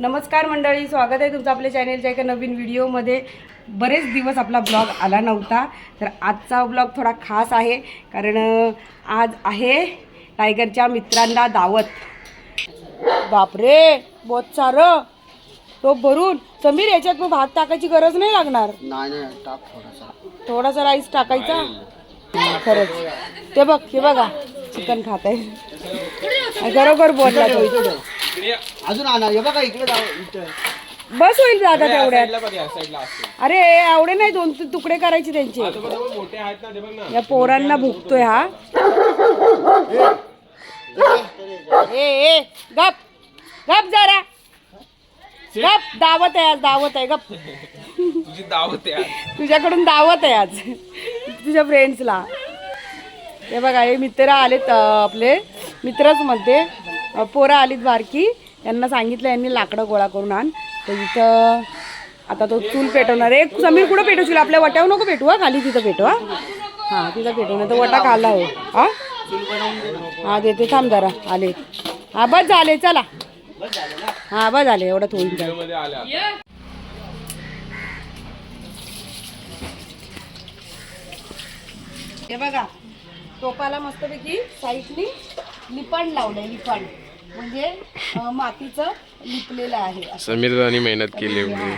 नमस्कार मंडळी स्वागत आहे तुमचं आपल्या चॅनेलच्या एका नवीन व्हिडिओमध्ये. बरेच दिवस आपला ब्लॉग आला नव्हता तर आजचा ब्लॉग थोडा खास आहे कारण आज आहे टायगरच्या मित्रांना दावत. बापरे बहुत सारं तो भरून समीर याच्यात मग भात टाकायची गरज नाही लागणार. नाही टाक थोडासा. थोडासा राईस टाकायचा? खरंच. ते बघ हे बघा चिकन खात आहे बरोबर बोलला तो. अजून आणा. हे बघा इकडे जाऊ इथे. बस होईल दादा तेवढ्यात. अरे एवढे नाही दोन तीन तुकडे करायचे त्यांचे. या पोरांना भुकतोय हा. ए ए गप. गप जरा. गप. दावत आहे आज दावत आहे गप. तुझी दावत आहे आज. तुझ्याकडून दावत आहे आज. तुझ्या फ्रेंड्सला हे बघा हे मित्र आलेत अं, आपले. मित्रच मध्ये अं, पोरं आलीत बारकी. यांना सांगितलं यांनी लाकडं गोळा करून आण. तर इथं आता तो चूल पेटवणार आहे. समीर कुठं पेटवशील? आपल्या वट्यावर नको पेटवा खाली तिथं पेटवा हां? तिथं पेटवणार तर वटा खाल्ला हो हां? हा देते थांब जरा. आले. हा बस झाले चला. हा बस झाले एवढं थोडी हे बघा टोपाला मस्तपैकी साईडनी लिपाण लावलंय लिपाण. म्हणजे मातीचं लिपलेलं आहे असं. समीरनी मेहनत केली हा.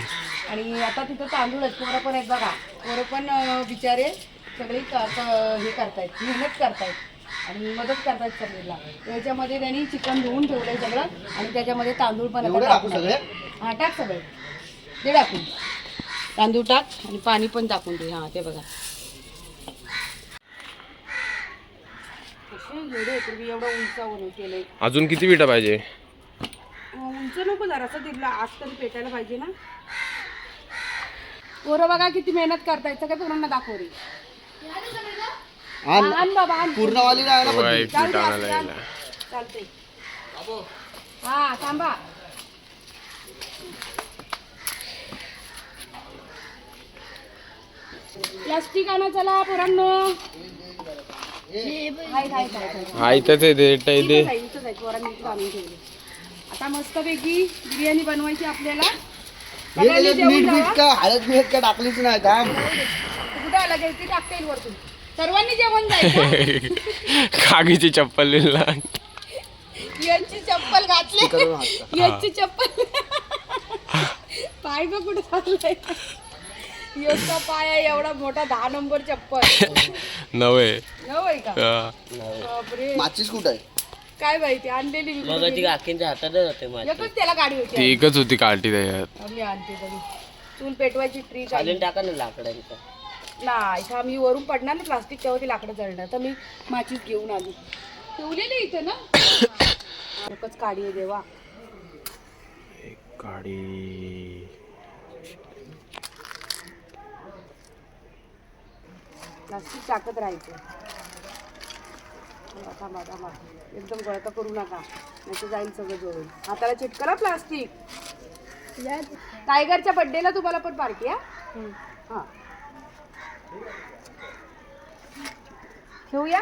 आणि आता तिथं तांदूळ आहेत पोरं पण आहेत बघा. पोरं पण बिचारे सगळे हे करतायत मेहनत करतायत. आणि मदत करतायत सगळीला. त्याच्यामध्ये त्यांनी चिकन धुवून ठेवलंय सगळं. आणि त्याच्यामध्ये तांदूळ पण हा टाक सगळे. ते टाकून. तांदूळ टाक आणि पाणी पण टाकून दे. हा ते बघा. एवढे पूर्वी एवढं उंचावरून केलंय. अजून किती विटा पाहिजे? उंच नको जरासं तिथला आज तरी पेटायला पाहिजे ना. पोरं बघा किती मेहनत करतायत सगळ्या पोरांना दाखव रे. आण आण बाबा आण. पूर्णवाली नाही ना पण वाईट जाऊ पीठ दे, आणायला असं आण. गेला चालतंय हा थांबा. प्लास्टिक आणा चला पोरांनो. हा इथंच आहे ते इथंच आहे, पोरांनी इथं आणून ठेवले. आता मस्तपैकी बिर्याणी बनवायची आपल्याला. सगळ्यांनी जेवून जावा. हळद मीठ का टाकलीच नाही का कुठं आला घे, ती टाकता येईल वरतून. सर्वांनी जेवण जायचं? खागीची चप्पल लिहिला यांची चप्पल घातली. यांची चप्पल. पाय बघ कुठे चाललाय. योचा पाय आहे एवढा मोठा दहा नंबर चप्पल. नवे नवय का? हा. बापरे. माचीस कुठं आहे? काय माहिती आणलेली मी कुठे गेली. काकींच्या हातातच होते एकच त्याला गाडी होती. ती एकच होती काठी त्याच्यात. आम्ही आणते तरी. चूल पेटवायची ट्री खाली टाका ना लाकडांचं. नाही इथं आम्ही वरून पडणार ना प्लास्टिक तेव्हा ती लाकडं जळणार तर मी माचीच घेऊन आली. ठेवलेली इथे ना? एकच काडी आहे देवा. गाडी. प्लास्टिक टाकत राहायचं. थांबा, थांबा एकदम गळका करू नका. नाही तर जाईल सगळं जोडून. हाताला चिटकला प्लास्टिक? टायगरच्या बड्डेला तुम्हाला पण पार्टी हा? हा. ठेवूया.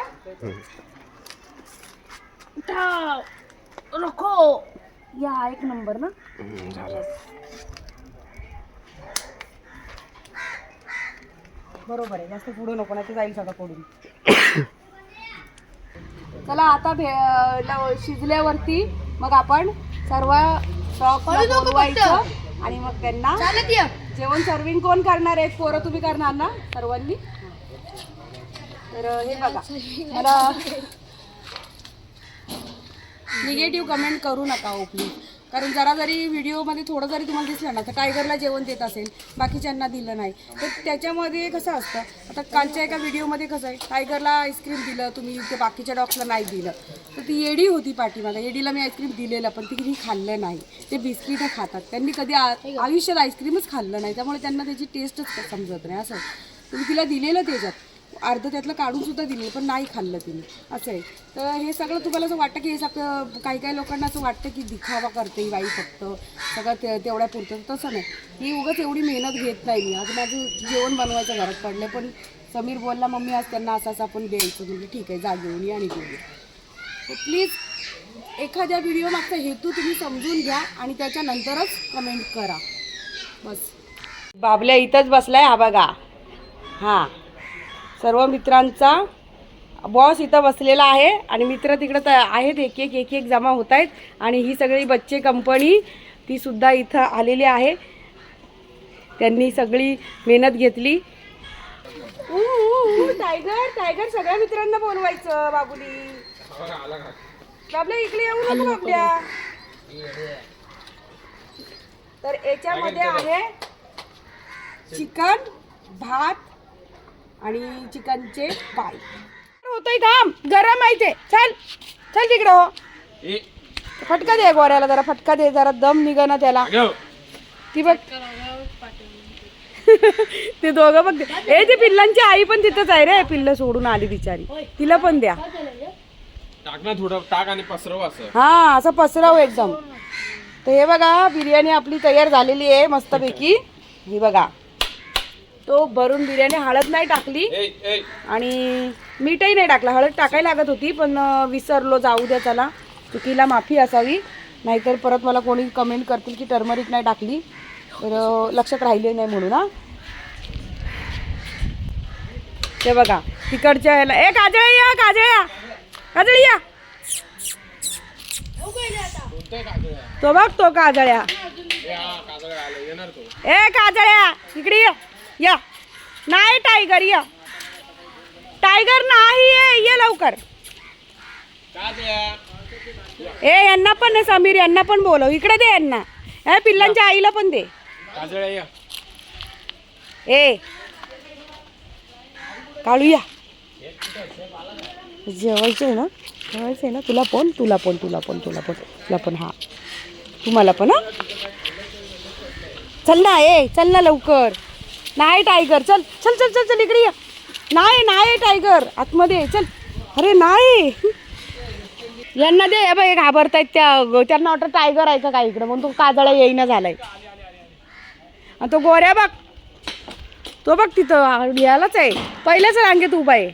रखो या एक नंबर ना? बरोबर आहे. जास्त पुढं नको ना ते जाईल सगळं पडून चला आता भे शिजल्यावरती मग आपण सर्व स्टॉक बोलवायचं आणि मग त्यांना जेवण सर्विंग कोण करणार आहेत पोरं तुम्ही करणार ना सर्वांनी? तर हे बघा. मला निगेटिव्ह कमेंट करू नका हो प्लीज कारण जरा जरी व्हिडिओमध्ये थोडं जरी तुम्हाला दिसलं ना तर टायगरला जेवण देत असेल बाकीच्यांना दिलं नाही. तर त्याच्यामध्ये कसं असतं आता कालच्या एका व्हिडिओमध्ये कसं आहे टायगरला आईस्क्रीम दिलं तुम्ही ते बाकीच्या डॉग्सला नाही दिलं. तर ती येडी होती पाठीमागे येडीला मी आईस्क्रीम दिलेलं पण ती कधी खाल्लं नाही. ते बिस्किटं खातात. त्यांनी कधी आयुष्यात आईस्क्रीमच खाल्लं नाही. त्यामुळे त्यांना त्याची टेस्टच समजत नाही असं. आहे. तुम्ही तिला दिलेलं त्याच्यात. अर्धं त्यातलं काढून सुद्धा दिले पण नाही खाल्लं तिने. असं आहे. तर हे सगळं तुम्हाला असं वाटतं की हे सगळं काही काही लोकांना असं वाटतं की दिखावा करते ही बाई फक्त. सगळं ते तेवढ्या पुरतं. तसं नाही. ही उगाच एवढी मेहनत घेत नाही मी. आज माझं जेवण बनवायचं घरात पडलं पण समीर बोलला मम्मी आज त्यांना असं असं आपण द्यायचं. म्हणजे ठीक आहे जा घेऊन या आणि घेऊन ये. प्लीज एखाद्या व्हिडिओ मागचा हेतू तुम्ही समजून घ्या आणि त्याच्यानंतरच कमेंट करा. बस. बाबल्या इथंच बसलाय हा बघा. हां. सर्व मित्रांचा बॉस इथं बसलेला आहे आणि मित्र तिकडं तर आहेत एक एक एक एक जमा होत आहेत. आणि ही सगळी बच्चे कंपनी ती सुद्धा इथं आलेली आहे. त्यांनी सगळी मेहनत घेतली. टायगर टायगर सगळ्या मित्रांना बोलवायचं बाबुली. बाबल्या इकडे येऊ नको बाबल्या. तर याच्यामध्ये आहे चिकन भात आणि चिकनचे पाय. होतोय थांब गरम आहे ते. चल चल तिकडं हो. फटका दे गोऱ्याला जरा फटका दे जरा दम निघ ना त्याला. ती बघ. ते दोघं बघ. ए ते पिल्लांची आई पण तिथंच आहे रे. पिल्ल सोडून आली बिचारी. तिला पण द्या. टाक ना थोडं टाक आणि पसरव असं. हा असं पसराव एकदम. तर हे बघा बिर्याणी आपली तयार झालेली आहे मस्तपैकी. ही बघा. तो भरून बिर्याणी हळद नाही टाकली. आणि मीठही नाही टाकलं. हळद टाकायला लागत होती पण विसरलो. जाऊ द्या चला. चुकीला माफी असावी. नाहीतर परत मला कोणी कमेंट करतील की टर्मरिक नाही टाकली. तर लक्षात राहिले नाही म्हणून हा. ते बघा तिकडच्या ह्याला ए काजळे या काजळे या. काजळी या. तो बघ तो काजळ्या ए काजळ्या इकडे ये. या. नाही टायगर या. टायगर नाही ये ये लवकर. ए यांना पण आहे समीर यांना पण बोलव. इकडे दे यांना. ए पिल्लांच्या आईला पण दे. ए. काळू या. जेवायचं आहे ना? जेवायचं आहे ना? तुला पण तुला पण तुला पण तुला पण तुला पण हा. तुम्हाला पण हा. चल ना ए चल ना लवकर. नाही टायगर चल चल चल चल चल इकडे ये. नाही नाही टायगर आतमध्ये चल. अरे नाही. यांना दे. बाई घाबरतायत त्या त्यांना वाटतं टायगर आहे का काय इकडं? म्हणून तो काजळा येईना झालाय. आणि तो गोऱ्या बघ. तो बघ तिथं यालाच आहे. पहिल्याच रांगेत उभा आहे.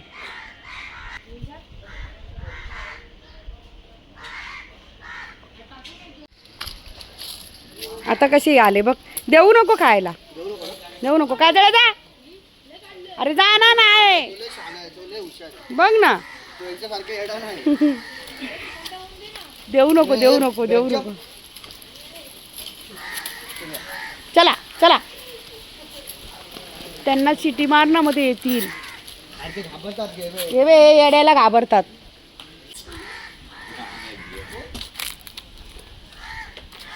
आता कशी आले बघ. देऊ नको खायला. देऊ नको. काय जरा जा? अरे जा ना नाही. बघ ना. देऊ नको देऊ नको देऊ नको. चला चला. त्यांना शिटी मार ना मध्ये येतील. येड्याला घाबरतात.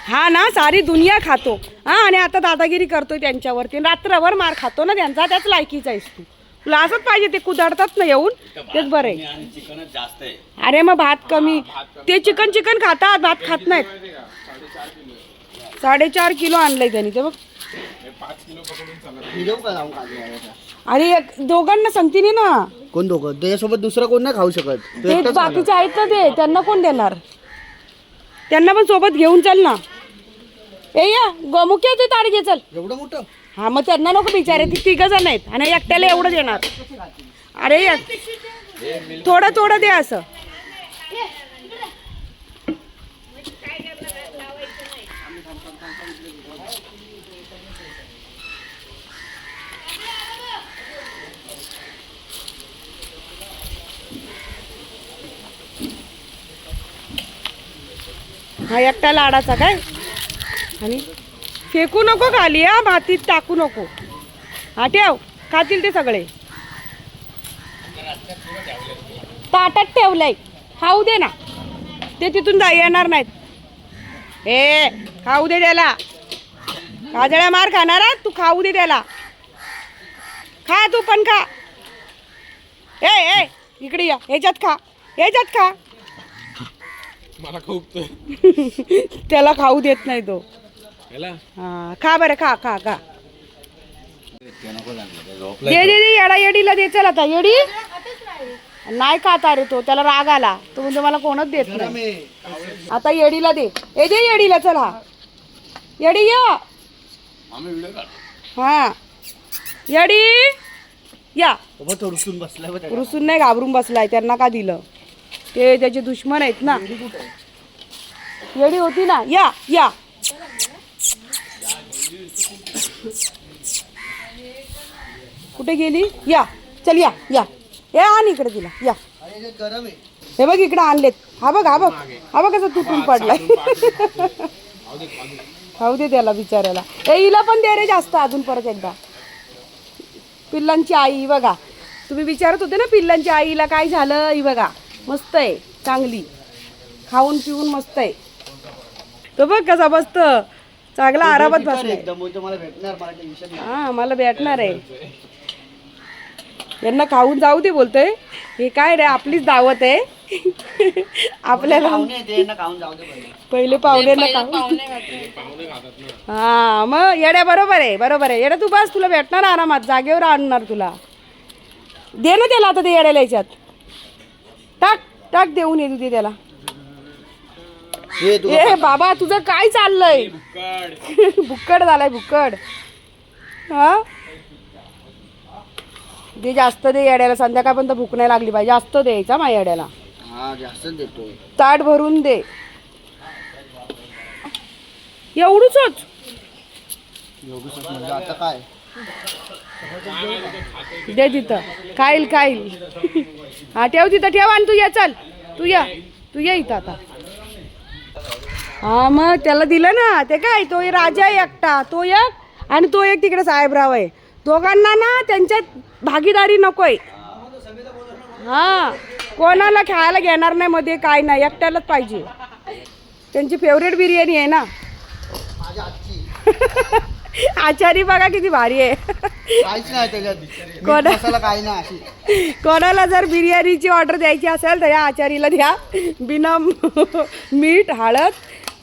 हा ना सारी दुनिया खातो. हा आणि आता दादागिरी करतोय त्यांच्यावरती. रात्रभर मार खातो ना त्यांचा त्याच लायकीचा आहेस तू. तुला असंच पाहिजे ते कुदाडतात ना येऊन. तेच बरं आहे. अरे मग भात कमी. ते चिकन चिकन खातात भात खात नाहीत. साडेचार किलो आणलंय त्यांनी ते बघ? अरे एक- दोघांना सांगते ना. कोण दोघं? त्याच्यासोबत दुसरं कोण नाही खाऊ शकत. तो. बाकीचे आहेत ना ते. त्यांना कोण देणार? त्यांना पण सोबत घेऊन चल ना. ए या गोमुख्य ते ताड घे चल. एवढं मोठं? हा मग त्यांना नको बिचारे ती तिघ जण आहेत. आणि एकट्याला एवढं देणार अरे एक- थोडं थोडं दे असं. हा एकटा लाडाचा काय? आणि फेकू नको खाली हा. मातीत टाकू नको. हा ठेव. खातील ते सगळे. ताटात ठेवलंय. खाऊ दे ना. ते तिथून जा येणार नाहीत. ए खाऊ दे त्याला. काजळ्या मार खाणार? तू खाऊ दे त्याला. खा तू पण खा. ए ए इकडे या. ह्याच्यात खा. ह्याच्यात खा. मला खूप त्याला खाऊ देत नाही तो. हा खा बरं खा खा खा दे दे दे येडा येडीला दे चल आता येडी नाही खाता रे तो त्याला राग आला तो म्हणजे मला कोणच देत नाही आता येडीला दे ए दे येडीला चल हा येडी या हा येडी या रुसून बसलाय बघ. रुसून नाही घाबरून बसलाय त्यांना का दिलं ते त्याचे दुश्मन आहेत ना येडी होती ना या या कुठे गेली? या. चल या या. ए आण इकडे तिला. या. हे बघ इकडे आणलेत. हा बघ हा बघ. हा बघ कसं तुटून पडलाय. खाऊ दे त्याला बिचाऱ्याला. ए हिला पण दे रे जास्त अजून परत एकदा. पिल्लांची आई बघा. तुम्ही विचारत होते ना पिल्लांच्या आईला काय झालं? ही बघा. मस्त आहे चांगली. खाऊन पिऊन मस्त आहे. तो बघ कसा बसतं चांगला आरामात टेन्शन नाही हा मला भेटणार आहे. यांना खाऊन जाऊ दे बोलतोय. हे काय रे आपलीच दावत आहे. आपल्याला पाहुणे येते यांना खाऊन जाऊ दे पहिले. खाऊन हा मग येड्या बरोबर आहे बरोबर आहे. येड्या तू बस तुला भेटणार आरामात. जागेवर आणणार तुला. दे ना त्याला आता ते येड्याला याच्यात. टाक टाक देऊन ये तू त्याला. ए बाबा तुझं काय चाललंय? बुक्कड झालाय बुक्कड हा? दे जास्त दे येड्याला संध्याकाळपर्यंत भूक नाही लागली पाहिजे जास्त द्यायचा माझ्या येड्याला. हा ताट भरून दे. एवढूच म्हणजे आता काय? दे तिथं. खाईल खाईल. हा ठेव तिथं. ठेव आणि तू ये चल. तू या. तू ये इथं आता. हा मग त्याला दिलं ना ते काय तो एक राजा आहे एकटा तो एक आणि तो एक तिकडे साहेबराव आहे. दोघांना ना त्यांच्यात भागीदारी नकोय. हा कोणाला खेळायला घेणार नाही मध्ये काय नाही एकट्यालाच पाहिजे. त्यांची फेवरेट बिर्याणी आहे ना. आचारी बघा किती भारी आहे. कोणा- कोणाला जर बिर्याणीची ऑर्डर द्यायची असेल तर या आचारीला द्या. बिना मीठ हळद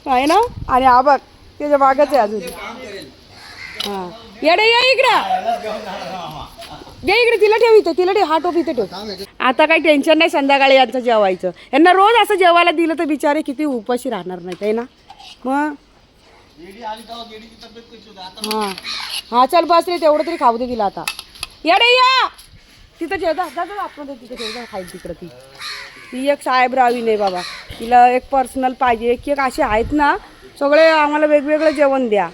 आहे ना? आणि हा बघ त्याच्या मागच आहे अजून. हां. येडे या इकडं. या इकडे तिला ठेव इथे तिला ठेव हा टोप इथे ठेव. आता काही टेन्शन नाही संध्याकाळी यांचं जेवायचं. यांना रोज असं जेवायला दिलं तर बिचारे किती उपाशी राहणार नाहीत आहे ना? मग? हा. हा हां हां चल बस रे तेवढं तरी खाऊ दे तिला आता. येडे या! तिथं जेवता जा जा आतमध्ये तिथं जेवता खाईल तिकडं ती. ही एक साहेबरावी नाही बाबा. तिला एक पर्सनल पाहिजे. एक एक असे आहेत ना सगळे आम्हाला वेगवेगळं जेवण द्या.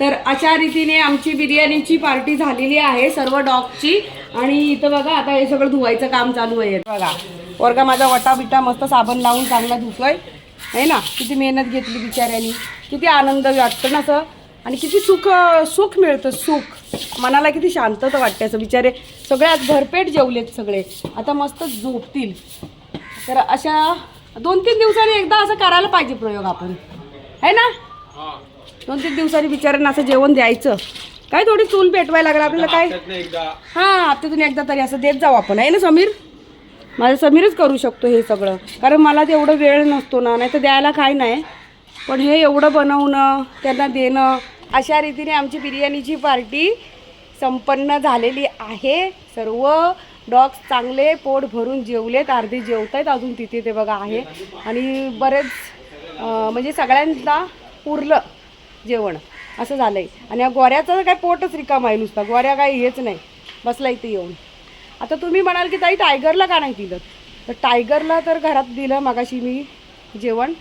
तर अशा रीतीने आमची बिर्याणीची पार्टी झालेली आहे सर्व डॉगची. आणि इथं बघा आता हे सगळं धुवायचं काम चालू आहे. बघा वर्गा माझा वटा बिटा मस्त साबण लावून चांगला धुतोय. आहे ना? किती मेहनत घेतली बिचाऱ्यांनी. किती आनंद वाटतं ना असं. आणि किती सुख सुख मिळतं सुख. मनाला किती शांतता वाटते असं बिचारे. सगळ्यात भरपेट जेवलेत सगळे. आता मस्त झोपतील. तर अशा दोन तीन दिवसांनी एकदा असं करायला पाहिजे प्रयोग आपण. आहे ना? हा. दोन तीन दिवसांनी बिचाऱ्यांना असं जेवण द्यायचं. काय थोडी चूल पेटवायला लागलं आपल्याला काय? हां हप्त्यातून एकदा तरी असं देत जाऊ आपण. आहे ना समीर? माझं समीरच करू शकतो हे सगळं. कारण मला तेवढं वेळ नसतो ना नाही तर द्यायला काय नाही. पण हे एवढं बनवणं त्यांना देणं अशा रीतीने आमची बिर्याणीची पार्टी संपन्न झालेली आहे. सर्व डॉग्स चांगले पोट भरून जेवलेत अर्धे जेवत आहेत अजून तिथे ते बघा आहे. आणि बरेच म्हणजे सगळ्यांना पुरलं जेवण. असं झालं आहे आणि या गोऱ्याचं काय पोटच रिकाम आहे नुसता. गोऱ्या काय हेच नाही. बसला इथे येऊन. आता तुम्ही म्हणाल की ताई टायगरला का नाही दिलं? तर टायगरला तर घरात दिलं मगाशी मी जेवण.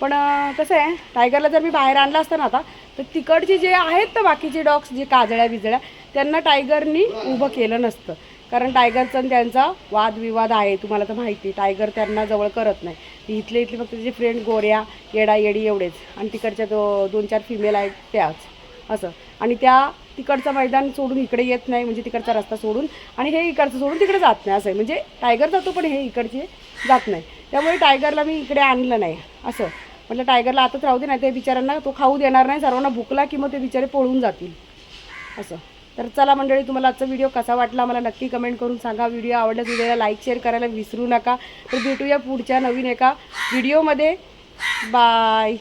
पण कसं आहे टायगरला जर मी बाहेर आणलं असतं ना आता तर तिकडचे जे आहेत तर बाकीचे डॉग्स जे काजळ्या बिजळ्या त्यांना टायगरनी उभं केलं नसतं. कारण टायगरचा आणि त्यांचा वादविवाद आहे तुम्हाला तर माहिती आहे. टायगर त्यांना जवळ करत नाही. ती इथले इथले फक्त त्याचे फ्रेंड गोऱ्या येडा येडी एवढेच. आणि तिकडच्या दो दोन चार फिमेल आहेत त्याच. असं. आणि त्या तिकडचं मैदान सोडून इकडे येत नाही म्हणजे तिकडचा रस्ता सोडून. आणि हे इकडचं सोडून तिकडे जात नाही असं आहे. म्हणजे टायगर जातो पण हे इकडचे जात नाही. त्यामुळे टायगरला मी इकडे आणलं नाही. असं. म्हटलं टायगरला आताच राहू दे नाही ते बिचाऱ्यांना तो खाऊ देणार नाही. सर्वांना भुकला की मग ते बिचारे पळून जातील. असं. तर चला मंडळी तुम्हाला आजचा व्हिडिओ कसा वाटला मला नक्की कमेंट करून सांगा. व्हिडिओ आवडल्यास व्हिडिओला लाईक शेअर करायला विसरू नका. तर भेटूया पुढच्या नवीन एका व्हिडिओमध्ये. बाय.